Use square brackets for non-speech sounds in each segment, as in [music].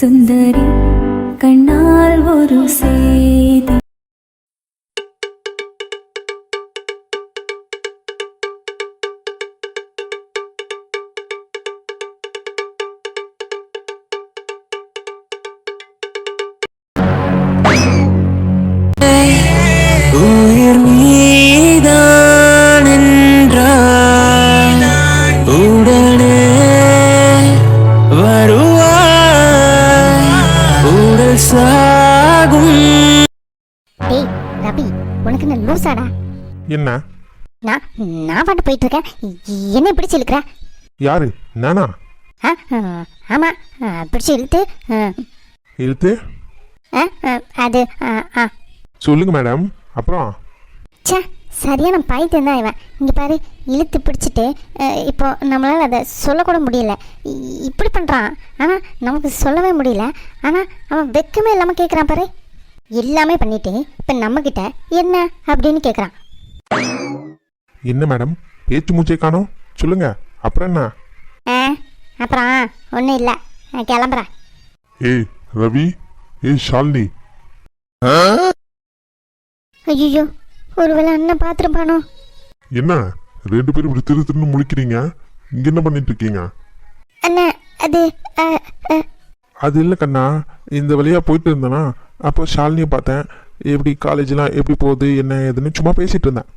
சுந்தரி கண்ணால் ஒரு சே லூசாடா என்ன? நான் நான் பாட்டு போயிட்டு இருக்கேன் என்ன பிடிச்சு இழுக்கிற? யாரு? நானா? ஆமா. பிடிச்சு இழுத்து இழுத்து? அது சொல்லுங்க மேடம். அப்புறம்? ச்சே சரியான பைத்தியம் தான் இவன். இங்கே பாரு இழுத்து பிடிச்சிட்டு இப்போ நம்மளால் அதை சொல்லக்கூட முடியல. இப்படி பண்ணுறான் ஆனால் நமக்கு சொல்லவே முடியல. ஆனால் அவன் வெக்கமே இல்லாமல் கேட்குறான் பாரு. எல்லாமே பண்ணிட்டு இப்போ நம்மக்கிட்ட என்ன அப்படின்னு கேட்குறான் என்ன மேடம்? பேச்சு மூச்சை காணோம். சொல்லுங்க. அப்புறம் என்ன? ஆ அப்புறம் ஒன்றும் இல்லை. நான் கிளம்புறேன் ஏய் ரவி. ஏய் ஷாலினி. ஐயோ ஒருவேளை அண்ணன் பார்த்துருப்பானோ? என்ன? ரெண்டு பேரும் இப்படி திரு திருன்னு முழிக்கிறீங்க? இங்க என்ன பண்ணிட்டு இருக்கீங்க? அண்ணா அது அ, அ, அது இல்லை கண்ணா. இந்த வழியா போயிட்டு இருந்தேனா அப்போ ஷாலினியை பார்த்தேன். எப்படி காலேஜ்லாம் எப்படி போகுது என்ன ஏதுன்னு சும்மா பேசிட்டு இருந்தேன்.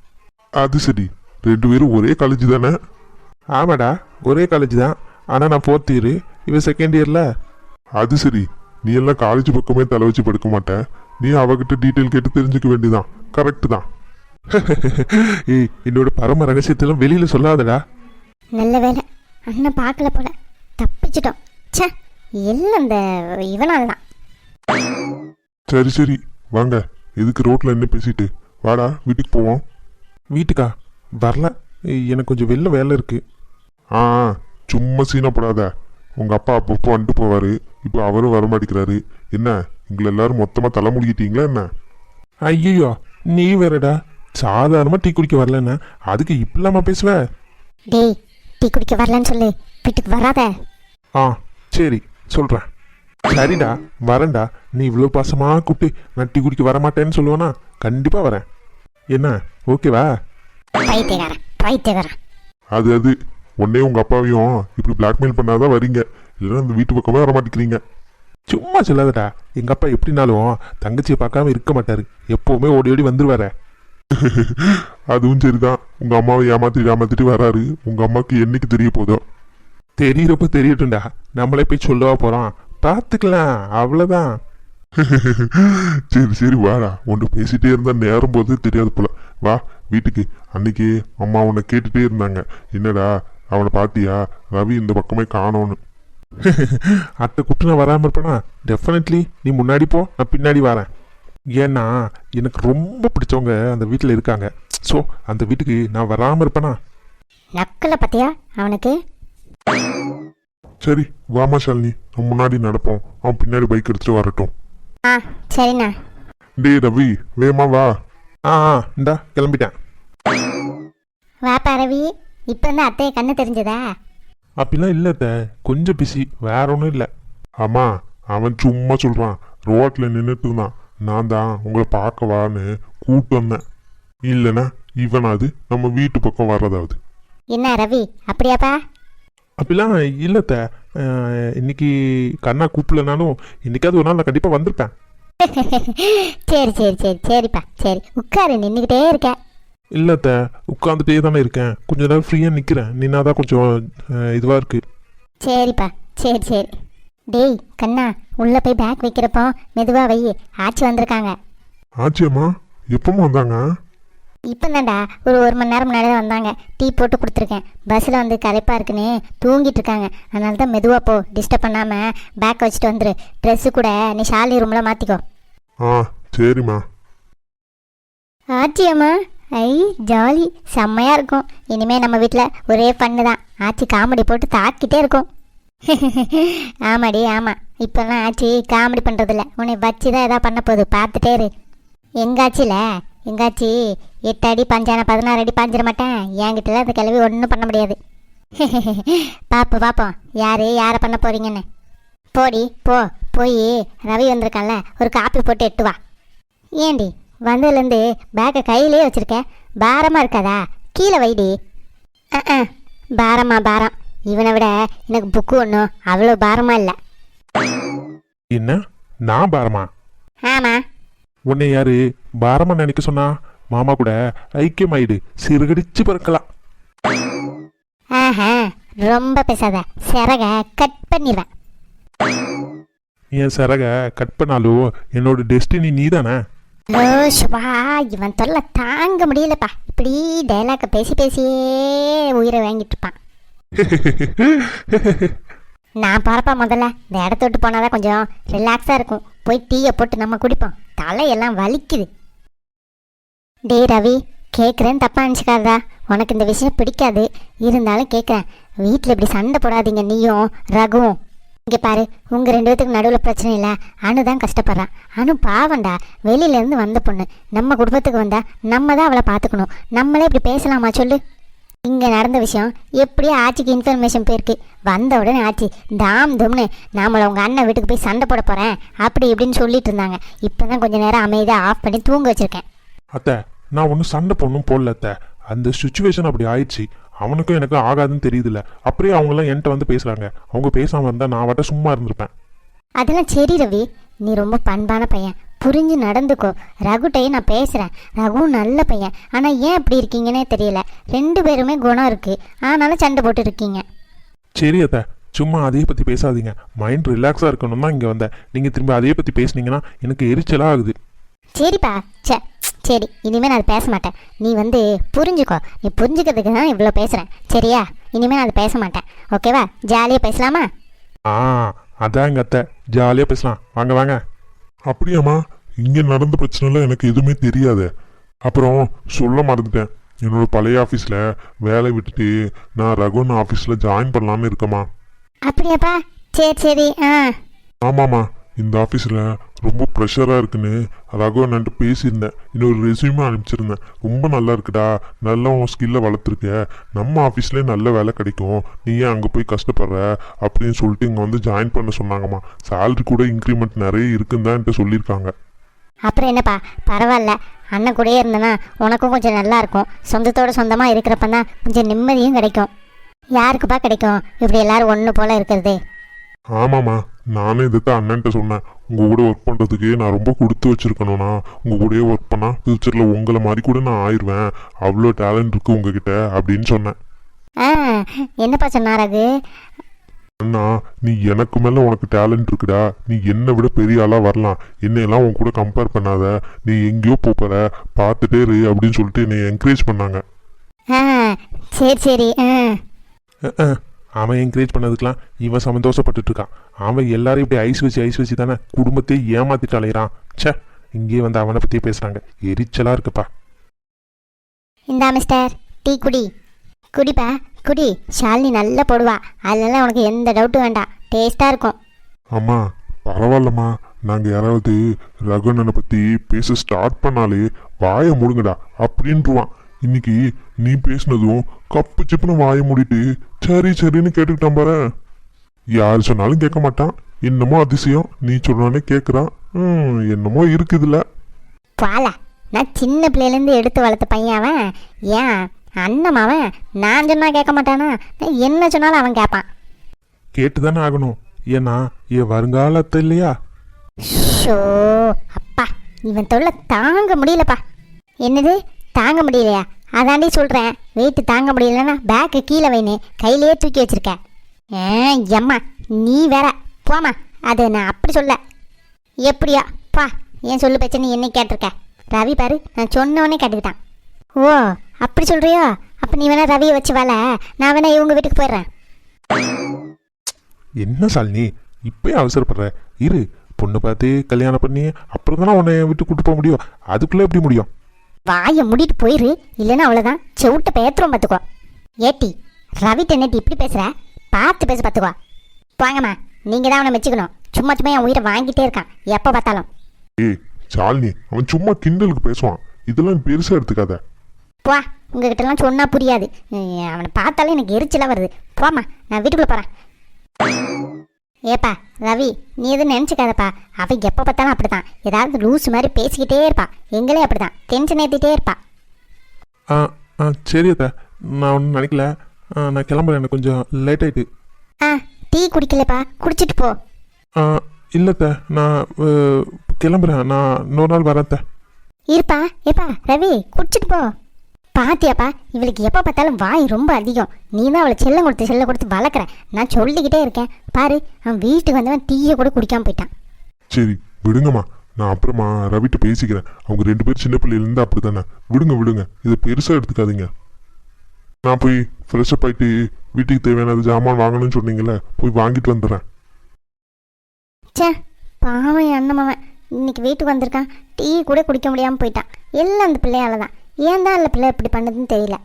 அது சரி. ரெண்டு பேரும் ஒரே காலேஜ் தானே? ஆமாடா ஒரே காலேஜ் தான். ஆனால் நான் ஃபோர்த் இயர் இவன் செகண்ட் இயரில் அது சரி. நீ எல்லாம் காலேஜ் பக்கமே தலை வச்சு படுக்க மாட்ட. நீ அவகிட்ட டீட்டெயில் கேட்டு தெரிஞ்சுக்க வேண்டியதான் கரெக்டு தான். [laughs] ஏய் என்னோட பரம ரகசியத்தெல்லாம் வெளியில் சொல்லாதடா. நல்ல வேலை அண்ணன் பார்க்கல போல. தப்பிச்சிட்டோம். ச்சே எல்லாம் இந்த இவனால் தான் சரி சரி. வாங்க. எதுக்கு ரோட்ல என்ன பேசிட்டு? வாடா வீட்டுக்கு போவோம். வீட்டுக்கா? வரல. எனக்கு கொஞ்சம் வெளில வேலை இருக்கு. ஆ சும்மா சீனப்படாத உங்க அப்பா அப்பப்போ வந்துட்டு போவாரு. இப்போ அவரும் வர மாட்டேங்கிறாரு. என்ன? எங்களை எல்லாரும் மொத்தமா தலை முடிக்கிட்டீங்களா என்ன? ஐயோ நீ வேறடா. சாதாரணமா டீ குடிக்க வரலன்னா அதுக்கு இப்படிலாமா பேசுவ? டேய் டீ குடிக்க வரலன்னு சொல்லு. வீட்டுக்கு வராத. ஆ சரி. சொல்கிறேன் சரிடா வரேன்டா. நீ இவ்வளோ பாசமாக கூப்பிட்டு நான் டீ குடிக்க வரமாட்டேன்னு சொல்லுவேனா? கண்டிப்பாக வரேன். என்ன? ஓகேவா? அது அது. உடனே உங்கள் அப்பாவையும் இப்படி பிளாக்மெயில் பண்ணாதான் வரீங்க. இல்லைன்னா இந்த வீட்டு பக்கமே வர மாட்டேங்கிறீங்க சும்மா சொல்லாதடா. எங்கள் அப்பா எப்படினாலும் தங்கச்சியை பார்க்காம இருக்க மாட்டாரு. எப்போவுமே ஓடி ஓடி வந்துருவாரு. அதுவும் சரிதான். உங்கள் அம்மாவை ஏமாத்திட்டு ஏமாத்திட்டு வராரு. உங்கள் அம்மாவுக்கு என்னைக்கு தெரிய போதோ. தெரியறப்ப தெரியட்டும்டா. நம்மளே போய் சொல்லவா போறோம். பார்த்துக்கலாம் அவ்வளோதான் சரி சரி வாடா. ஒன்று பேசிட்டே இருந்தா நேரம் போது தெரியாது போல. வா வீட்டுக்கு. அன்னைக்கு அம்மா உன்னை கேட்டுட்டே இருந்தாங்க. என்னடா அவனை பாத்தியா? ரவி இந்த பக்கமே காணோன்னு. அத்தை கூப்பிட்டு நான் வராமல் இருப்பேனா? டெஃபினெட்லி நீ முன்னாடி போ நான் பின்னாடி வரேன். ஏன்னா எனக்கு ரொம்ப பிடிச்சவங்க அந்த வீட்டில் இருக்காங்க. ஸோ அந்த வீட்டுக்கு நான் வராமல் இருப்பேனா? நக்கலை பத்தியா அவனுக்கு? சரி வாமா ஷாலினி. நம்ம முன்னாடி நடப்போம். அவன் பின்னாடி பைக் எடுத்துட்டு வரட்டும். ஆ சரிண்ணா. டேய் ரவி வேமா வா. ஆ ஆ இந்தா கிளம்பிட்டேன். வாப்பா ரவி. இப்போ வந்து அத்தையை கண்ணு தெரிஞ்சதா? அப்படிலாம் இல்லை அத்தை. கொஞ்சம் பிஸி வேற ஒன்றும் இல்லை. ஆமா அவன் சும்மா சொல்றான். ரோட்ல நின்றுட்டு இருந்தான். நான் தான் உங்களை பார்க்க வான்னு கூப்பிட்டு வந்தேன். இல்லைன்னா இவனாவது நம்ம வீட்டு பக்கம் வர்றதாவது. என்ன ரவி? அப்படியாப்பா? அப்படிலாம் இல்லைத்த. இன்னைக்கு கண்ணா கூப்பிடலனாலும் இன்னைக்காவது ஒரு நாள் நான் கண்டிப்பாக வந்திருப்பேன். சரி சரி சரி சரிப்பா சரி. உட்காரு நின்றுக்கிட்டே இருக்க. இல்லைத்த உட்காந்துட்டே தானே இருக்கேன். கொஞ்ச நேரம் ஃப்ரீயாக நிற்கிறேன் நின்னாதான் கொஞ்சம் இதுவாக இருக்கு. சரிப்பா சரி சரி. டேய் கண்ணா உள்ள போய் பேக் வைக்கிறப்போ மெதுவா வை ஆச்சி வந்திருக்காங்க. ஆச்சியம்மா எப்பமா வந்தாங்க? இப்போ தான்டா ஒரு ஒரு மணி நேரம் முன்னாடி தான் வந்தாங்க. டீ போட்டு கொடுத்துருக்கேன். பஸ்ஸில் வந்து களைப்பாக இருக்குன்னு தூங்கிட்டு இருக்காங்க. அதனால தான் மெதுவாக போ. டிஸ்டர்ப் பண்ணாமல் பேக் வச்சுட்டு வந்துரு. ட்ரெஸ்ஸு கூட நீ ஷாலி ரூமில் மாற்றிக்கோ ஆ சரிம்மா. ஆச்சியம்மா ஐ ஜாலி. செம்மையாக இருக்கும். இனிமேல் நம்ம வீட்டில் ஒரே பண்ணு தான். ஆச்சி காமெடி போட்டு தாக்கிட்டே இருக்கும். [laughs] ஆமாடி ஆமாம் இப்போல்லாம் ஆச்சி காமெடி பண்ணுறதில்ல உன்னை வச்சு தான் எதாவது பண்ண போகுது. பார்த்துட்டே இரு. எங்காச்சியில்? எங்காச்சி? எட்டு அடி பஞ்சான பதினாறு அடி பாஞ்சிட மாட்டேன். என்கிட்டலாம் அந்த கிளவி ஒன்றும் பண்ண முடியாது. [laughs] பார்ப்போம் பார்ப்போம் யார் யாரை பண்ண போகிறீங்கன்னு போடி போ. போய் ரவி வந்திருக்கான்ல ஒரு காப்பி போட்டு எட்டு வா. ஏண்டி வந்ததுலேருந்து பேக்கை கையிலே வச்சிருக்க பாரமாக இருக்காதா? கீழே வைடி. ஆ பாரமா பாரம். இவனை விட எனக்கு புக்கு ஒன்றும் அவ்வளோ பாரமாக இல்லை. என்ன? நான் பாரமா? ஆமாம் உன்னை யாரு பாரமா நினைக்க சொன்னா? மாமா கூட ஐக்கியமாயிடு. சிறுகடிச்சு பறக்கலாம். ஆஹா ரொம்ப பேசாத. சிறக கட் பண்ணிடுவேன் என் சரக கட் பண்ணாலும் என்னோட டெஸ்டினி நீதானே? ஓ சுபா இவன் தொல்லை தாங்க முடியலப்பா. இப்படி டைலாக்கை பேசி பேசியே உயிரை வாங்கிட்டு இருப்பான். நான் பரப்பா முதல்ல இந்த இடத்த விட்டு போனால் கொஞ்சம் ரிலாக்ஸாக இருக்கும். போய் டீயை போட்டு நம்ம குடிப்போம். தலையெல்லாம் வலிக்குது. டேய் ரவி கேட்குறேன்னு தப்பாக நினச்சிக்காதா உனக்கு இந்த விஷயம் பிடிக்காது. இருந்தாலும் கேட்குறேன் வீட்டில் இப்படி சண்டை போடாதீங்க நீயும் ரகுவும். இங்கே பாரு உங்கள் ரெண்டு பேத்துக்கு நடுவில் பிரச்சனை இல்லை. அனு தான் கஷ்டப்படுறான். அனு பாவண்டா வெளியிலேருந்து வந்த பொண்ணு. நம்ம குடும்பத்துக்கு வந்தா நம்ம தான் அவளை பார்த்துக்கணும். நம்மளே இப்படி பேசலாமா சொல்லு. இங்கே நடந்த விஷயம் எப்படியோ ஆட்சிக்கு இன்ஃபர்மேஷன் போயிருக்கு. வந்த உடனே ஆட்சி தாம் தும்னு நாமளை உங்கள் அண்ணன் வீட்டுக்கு போய் சண்டை போட போகிறேன் அப்படி இப்படின்னு சொல்லிட்டு இருந்தாங்க. இப்போ தான் கொஞ்சம் நேரம் அமைதியாக ஆஃப் பண்ணி தூங்க வச்சுருக்கேன். அத்தை நான் ஒன்றும் சண்டை பொண்ணும் போடல அத்தை. அந்த சுச்சுவேஷன் அப்படி ஆயிடுச்சு. அவனுக்கும் எனக்கும் ஆகாதுன்னு தெரியுதுல்ல. அப்படியே அவங்களாம் என்கிட்ட வந்து பேசுறாங்க. அவங்க பேசாம இருந்தா நான் வட்ட சும்மா இருந்திருப்பேன். அதெல்லாம் சரி ரவி. நீ ரொம்ப பண்பான பையன். புரிஞ்சு நடந்துக்கோ. ரகுட்டையும் நான் பேசுகிறேன் ரகுவும் நல்ல பையன். ஆனால் ஏன் இப்படி இருக்கீங்கன்னே தெரியல. ரெண்டு பேருமே குணம் இருக்குது ஆனாலும் சண்டை போட்டு இருக்கீங்க. சரி அத்தை. சும்மா அதையே பத்தி பேசாதீங்க. மைண்ட் ரிலாக்ஸா இருக்கணும் தான் இங்க வந்தேன். நீங்க திரும்பி அதையே பத்தி பேசுனீங்கன்னா எனக்கு எரிச்சலா ஆகுது. சரிப்பா. சே சரி இனிமேல் நான் பேச மாட்டேன். நீ வந்து புரிஞ்சுக்கோ. நீ புரிஞ்சுக்கிறதுக்கு தான் இவ்வளோ பேசுகிறேன் சரியா? இனிமேல் நான் அதை பேச மாட்டேன். ஓகேவா ஜாலியாக பேசலாமா? ஆ அதான் அத்தை. ஜாலியா பேசலாம். வாங்க வாங்க. அப்படியாம்மா இங்க நடந்த பிரச்சனைலாம் எனக்கு எதுவுமே தெரியாது. அப்புறம் சொல்ல மறந்துட்டேன். என்னோட பழைய ஆஃபீஸில் வேலை விட்டுட்டு நான் ரகுன் ஆஃபீஸில் ஜாயின் பண்ணலான்னு இருக்கேம்மா. அப்படியாப்பா? சரி சரி. ஆ. ஆமாம்மா. இந்த ஆஃபீஸில் ரொம்ப ப்ரெஷராக இருக்குன்னு ரகுவன்ட்டு பேசியிருந்தேன். இன்னொரு ரெசியூமே அனுப்பிச்சிருந்தேன். ரொம்ப நல்லா இருக்குடா. நல்லா உன் ஸ்கில்லை வளர்த்துருக்க. நம்ம ஆஃபீஸ்லேயே நல்ல வேலை கிடைக்கும். நீ ஏன் அங்கே போய் கஷ்டப்படுற? அப்படின்னு சொல்லிட்டு இங்கே வந்து ஜாயின் பண்ண சொன்னாங்கம்மா. சேலரி கூட இன்க்ரிமெண்ட் நிறைய இருக்குன்னு தான் என்கிட்ட சொல்லியிருக்காங்க. அப்புறம் என்னப்பா? பரவாயில்ல. அண்ணன் கூடயே இருந்தனா உனக்கும் கொஞ்சம் நல்லா இருக்கும். சொந்தத்தோட சொந்தமாக இருக்கிறப்ப தான் கொஞ்சம் நிம்மதியும் கிடைக்கும். யாருக்குப்பா கிடைக்கும்? இப்படி எல்லாரும் ஒன்று போல இருக்கிறது. ஆமாம்மா நானும் இதை தான் அண்ணன்ட்ட சொன்னேன். உங்கள் கூட ஒர்க் பண்ணுறதுக்கு நான் ரொம்ப கொடுத்து வச்சுருக்கணும்னா உங்கள் கூடயே ஒர்க் பண்ணால் ஃப்யூச்சரில் உங்களை மாதிரி கூட நான் ஆயிடுவேன் அவ்வளோ டேலண்ட் இருக்குது உங்ககிட்ட அப்படின்னு சொன்னேன். ஆ என்னப்பா சொன்னார் அது? அண்ணா நீ எனக்கு மேல உனக்கு டேலண்ட் இருக்குடா. நீ என்னை விட பெரிய ஆளா வரலாம். என்னையெல்லாம் உன் கூட கம்பேர் பண்ணாத. நீ எங்கேயோ போற பார்த்துட்டே இரு அப்படின்னு சொல்லிட்டு என்னை என்கரேஜ் பண்ணாங்க. ஆ சரி சரி ஆ. அவன் என்கரேஜ் பண்ணதுக்கெல்லாம் இவன் சந்தோஷப்பட்டுட்டு இருக்கான் அவன் எல்லாரும் இப்படி ஐஸ் வச்சு ஐஸ் வச்சு தானே குடும்பத்தையே ஏமாத்திட்டு அலையிறான். ச்சே இங்கேயே வந்து அவனை பத்தியே பேசுறாங்க. எரிச்சலா இருக்குப்பா. இந்தா மிஸ்டர் டீ குடி. குடிப்பா குடி. ஷாலினி நல்லா போடுவா. அதெல்லாம் உனக்கு எந்த டவுட்டும் வேண்டாம். டேஸ்ட்டாக இருக்கும். அம்மா பரவாயில்லம்மா. நாங்க யாராவது ரகுணனை பத்தி பேச ஸ்டார்ட் பண்ணாலே வாயை மூடுங்கடா. அப்படின்ட்டுருவான் இன்னைக்கு நீ பேசினதும் கப்பு சிப்புன்னு வாயை மூடிட்டு சரி சரின்னு கேட்டுக்கிட்டான் பாரு. யார் சொன்னாலும் கேட்க மாட்டான். என்னமோ அதிசயம். நீ சொன்னானே கேட்குறான் ம் என்னமோ இருக்குதுல்ல. பாலா நான் சின்ன பிள்ளையிலேருந்து எடுத்து வளர்த்த பையன் அவன். ஏன்? அண்ணன் அவன். நான் சொன்னா கேட்க மாட்டானா? நான் என்ன சொன்னாலும் அவன் கேட்பான். கேட்டு தானே ஆகணும். ஏன்னா என் வருங்காலத்து இல்லையா? ஷோ அப்பா இவன் தொல்லை தாங்க முடியலப்பா. என்னது? தாங்க முடியலையா? அதாண்டி சொல்கிறேன் வெயிட்டு தாங்க முடியலன்னா பேக்கு கீழே வைனு கையிலேயே தூக்கி வச்சிருக்க. ஏ எம்மா நீ வேற. போமா அது நான் அப்படி சொல்ல. எப்படியா? பா ஏன் சொல்லு பேச்சு நீ என்ன கேட்டிருக்க? ரவி பாரு நான் சொன்னோன்னே கேட்டுக்கிட்டான். ஓ அப்படி சொல்கிறியோ அப்போ நீ வேணா ரவியை வச்சு வேலை. நான் வேணா இவங்க வீட்டுக்கு போயிடுறேன். என்ன சாலினி இப்பயே அவசரப்படுற? இரு பொண்ணு பார்த்து கல்யாணம் பண்ணி அப்புறம் தானே உன்னை விட்டு கூட்டு போக முடியும். அதுக்குள்ளே எப்படி முடியும்? வாயை மூடிட்டு போயிரு இல்லைன்னா அவ்வளோதான் செவிட்ட பேத்துறோம் பார்த்துக்கோ ஏட்டி ரவி தென்னட்டி இப்படி பேசுற? பார்த்து பேச பார்த்துக்கோ வாங்கம்மா நீங்கள் தான் அவனை மெச்சுக்கணும். சும்மா சும்மா என் உயிரை வாங்கிட்டே இருக்கான். எப்போ பார்த்தாலும். ஏய் சாலினி அவன் சும்மா கிண்டலுக்கு பேசுவான். இதெல்லாம் பெருசாக எடுத்துக்காத. போ உங்ககிட்டலாம் சொன்னா புரியாது. அவனை பார்த்தாலே எனக்கு எரிச்சலாக வருது. போம்மா நான் வீட்டுக்குள்ளே போகிறேன் ஏப்பா ரவி நீ எதுவும் நினச்சிக்காதப்பா. அவன் எப்போ பார்த்தாலும் அப்படிதான் ஏதாவது லூஸ் மாதிரி பேசிக்கிட்டே இருப்பா. எங்களே அப்படிதான் டென்ஷன் ஏற்றிட்டே இருப்பா. ஆ ஆ சரி அத்தை. நான் ஒன்றும் நினைக்கல. நான் கிளம்புறேன். எனக்கு கொஞ்சம் லேட் ஆயிட்டு. ஆ டீ குடிக்கலப்பா. குடிச்சிட்டு போ. ஆ இல்லைத்த நான் கிளம்புறேன். நான் இன்னொரு நாள் வரேன். இருப்பா ஏப்பா ரவி குடிச்சிட்டு போ. பாத்தியாப்பா இவளுக்கு எப்போ பார்த்தாலும் வாய் ரொம்ப அதிகம். நீ தான் அவளை செல்லம் கொடுத்து செல்லம் கொடுத்து வளர்க்குற. நான் சொல்லிக்கிட்டே இருக்கேன். பாரு அவன் வீட்டுக்கு வந்தவன் டீயை கூட குடிக்காம போயிட்டான். சரி விடுங்கம்மா. நான் அப்புறமா ரவிட்ட பேசிக்கிறேன். அவங்க ரெண்டு பேரும் சின்ன பிள்ளையிலேருந்து அப்படி தானே விடுங்க விடுங்க. இதை பெருசாக எடுத்துக்காதீங்க. நான் போய் ஃப்ரெஷ்அப் ஆயிட்டு வீட்டுக்கு தேவையான ஜாமான் வாங்கணும்னு சொன்னீங்கல்ல போய் வாங்கிட்டு வந்துடுறேன். ச்சே பாவம் என் அண்ணன் இன்னைக்கு வீட்டுக்கு வந்திருக்கான். டீ கூட குடிக்க முடியாமல் போயிட்டான். எல்லாம் அந்த பிள்ளையால தான் ஏன் தான் அந்த பிள்ளை இப்படி பண்ணுதுன்னு தெரியல.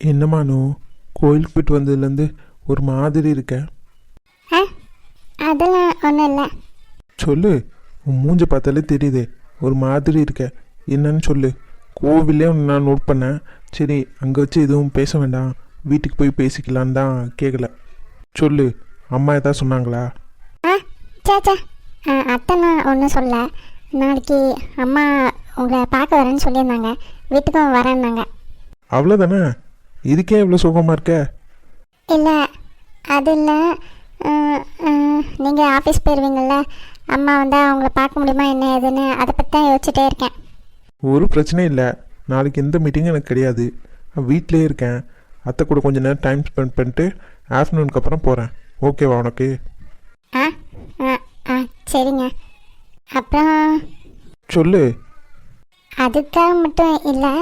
என்னமானு கோயிலுக்கு போயிட்டு வந்ததுலேருந்து ஒரு மாதிரி இருக்க? அதெல்லாம் ஒன்றும் இல்லை. சொல்லு உன் மூஞ்ச பார்த்தாலே தெரியுதே. ஒரு மாதிரி இருக்க. என்னன்னு சொல்லு. கோவிலே உன்னை நான் நோட் பண்ணேன். சரி அங்கே வச்சு எதுவும் பேச வேண்டாம். வீட்டுக்கு போய் பேசிக்கலான்னு தான் கேட்கல சொல்லு அம்மா ஏதாவது சொன்னாங்களா? ஆ சே சே. அத்தைலாம் ஒன்றும் சொல்ல நாளைக்கு அம்மா உங்களை பார்க்க வரேன்னு சொல்லியிருந்தாங்க. வீட்டுக்கும் வரேன்னாங்க. அவ்வளோதானே இதுக்கே இவ்வளோ சுகமாக இருக்க? இல்லை அது இல்லை. நீங்கள் ஆஃபீஸ் போயிடுவீங்கள்ல அம்மா வந்தால் அவங்கள பார்க்க முடியுமா என்ன ஏதுன்னு அதை பற்றி தான் யோசிச்சுட்டே இருக்கேன். ஒரு பிரச்சனையும் இல்லை. நாளைக்கு எந்த மீட்டிங்கும் எனக்கு கிடையாது. வீட்டிலே இருக்கேன். அத்தை கூட கொஞ்ச நேரம் டைம் ஸ்பெண்ட் பண்ணிட்டு ஆஃப்டர்நூனுக்கு அப்புறம் போகிறேன் ஓகேவா உனக்கு? ஆ ஆ ஆ சரிங்க. அப்புறம் சொல்லு. அதுக்காக மட்டும் இல்லை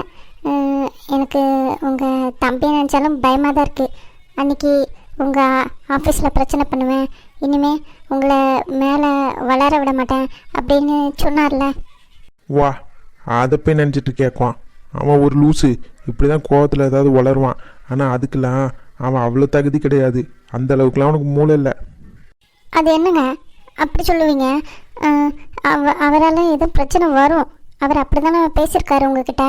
எனக்கு உங்கள் தம்பி நினச்சாலும் பயமாக தான் இருக்குது அன்றைக்கி உங்கள் ஆஃபீஸில் பிரச்சனை பண்ணுவேன். இனிமே உங்களை மேலே வளர விட மாட்டேன் அப்படின்னு சொன்னார்ல. வா அதை போய் நினச்சிட்டு கேட்குவான். அவன் ஒரு லூஸு இப்படி தான் கோவத்தில் ஏதாவது வளருவான். ஆனால் அதுக்கெல்லாம் அவன் அவ்வளோ தகுதி கிடையாது. அந்த அளவுக்குலாம் அவனுக்கு மூளை இல்லை. அது என்னங்க? அப்படி சொல்லுவீங்க? அவ அவரால் எதுவும் பிரச்சனை வரும். அவர் அப்படி தானே பேசியிருக்காரு உங்ககிட்ட?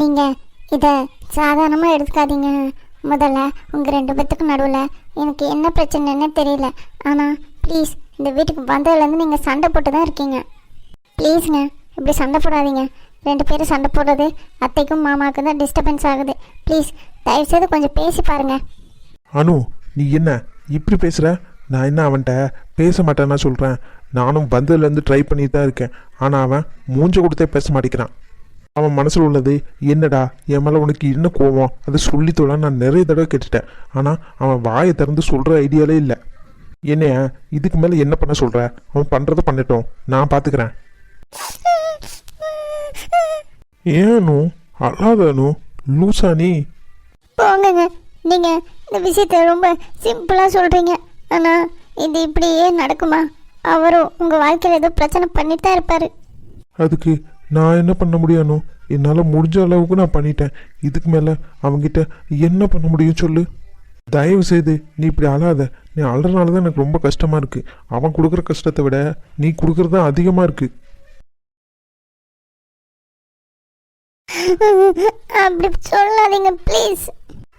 நீங்கள் இதை சாதாரணமாக எடுத்துக்காதீங்க. முதல்ல உங்கள் ரெண்டு பேத்துக்கும் நடுவில் எனக்கு என்ன பிரச்சனைன்னு தெரியல. ஆனால் ப்ளீஸ் இந்த வீட்டுக்கு வந்ததுலேருந்து நீங்கள் சண்டை போட்டு தான் இருக்கீங்க. ப்ளீஸ்ங்க இப்படி சண்டை போடாதீங்க. ரெண்டு பேரும் சண்டை போடுறது அத்தைக்கும் மாமாவுக்கும் தான் டிஸ்டர்பன்ஸ் ஆகுது. ப்ளீஸ் தயவுசெய்து கொஞ்சம் பேசி பாருங்கள் அனு நீ என்ன? இப்படி பேசுகிற நான் என்ன அவன்கிட்ட பேச மாட்டேன்னா சொல்கிறேன் நானும் வந்ததுலேருந்து ட்ரை பண்ணிட்டு தான் இருக்கேன். ஆனால் அவன் மூஞ்ச கொடுத்தே பேச மாட்டேங்கிறான். அவன் மனசில் உள்ளது என்னடா என் மேலே உனக்கு என்ன கோவம்? அதை சொல்லி தொலை நான் நிறைய தடவை கேட்டுட்டேன். ஆனால் அவன் வாயை திறந்து சொல்கிற ஐடியாலே இல்லை. என்னைய இதுக்கு மேலே என்ன பண்ண சொல்கிற அவன் பண்ணுறதை பண்ணட்டும். நான் பார்த்துக்கிறேன் ஏனு அழாதனு லூசா நீ. போங்கங்க. நீங்கள் இந்த விஷயத்தை ரொம்ப சிம்பிளாக சொல்கிறீங்க ஆனால் இது இப்படியே நடக்குமா? அவரும் உங்கள் வாழ்க்கையில் ஏதோ பிரச்சனை பண்ணிட்டு தான் இருப்பார். அதுக்கு நான் என்ன பண்ண முடியானோ? என்னால் முடிஞ்ச அளவுக்கு நான் பண்ணிட்டேன். இதுக்கு மேலே அவங்கிட்ட என்ன பண்ண முடியும் சொல்லு. தயவு செய்து நீ இப்படி அழாத. நீ அழுறனால தான் எனக்கு ரொம்ப கஷ்டமாக இருக்குது அவன் கொடுக்குற கஷ்டத்தை விட நீ கொடுக்குறது தான் அதிகமாக இருக்குது அப்படி சொல்லாதீங்க ப்ளீஸ்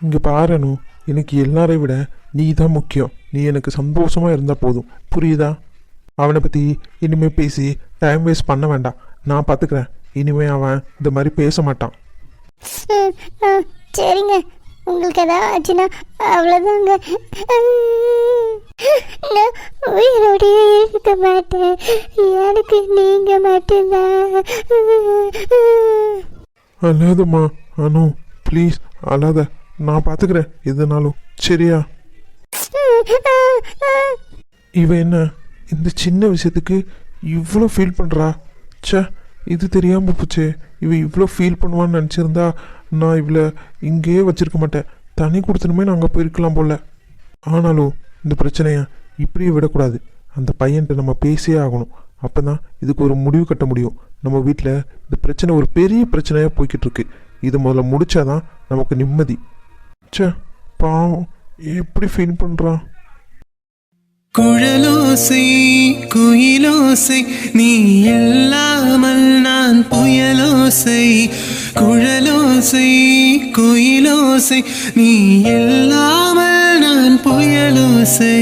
இங்கே பாருனு எனக்கு எல்லாரையும் விட நீ தான் முக்கியம். நீ எனக்கு சந்தோஷமாக இருந்தால் போதும். புரியுதா? அவனை பற்றி இனிமேல் பேசி டைம் வேஸ்ட் பண்ண வேண்டாம். நான் பார்த்துக்கிறேன் இனிமே அவன் இந்த மாதிரி பேச மாட்டான். சரிங்க. உங்களுக்கு ஏதாவது ஆச்சுன்னா அவ்வளோதாங்க நான் உயிரோடையே இருக்க மாட்டேன். எனக்கு நீங்கள் மட்டும்தான். அழாதம்மா அனு ப்ளீஸ் அழாத. நான் பார்த்துக்கிறேன் எதுனாலும். சரியா? இவ என்ன? இந்த சின்ன விஷயத்துக்கு இவ்வளோ ஃபீல் பண்ணுறா ச்சே இது தெரியாமல் போச்சே. இவ இவ்வளோ ஃபீல் பண்ணுவான்னு நினச்சிருந்தா நான் இவளை இங்கேயே வச்சிருக்க மாட்டேன். தனி கொடுத்தனுமே நான் அங்கே போயிருக்கலாம் போல. ஆனாலும் இந்த பிரச்சனையை இப்படியே விடக்கூடாது. அந்த பையன்கிட்ட நம்ம பேசியே ஆகணும். அப்போ தான் இதுக்கு ஒரு முடிவு கட்ட முடியும். நம்ம வீட்டில் இந்த பிரச்சனை ஒரு பெரிய பிரச்சனையாக போய்கிட்டு இருக்கு இது முதல்ல முடிச்சாதான் நமக்கு நிம்மதி. ச்சே பாவம். எப்படி ஃபீல் பண்ணுறான் குழலோசை குயிலோசை நீ இல்லாமல் நான் புயலோசை. குழலோசை குயிலோசை நீ இல்லாமல் நான் புயலோசை.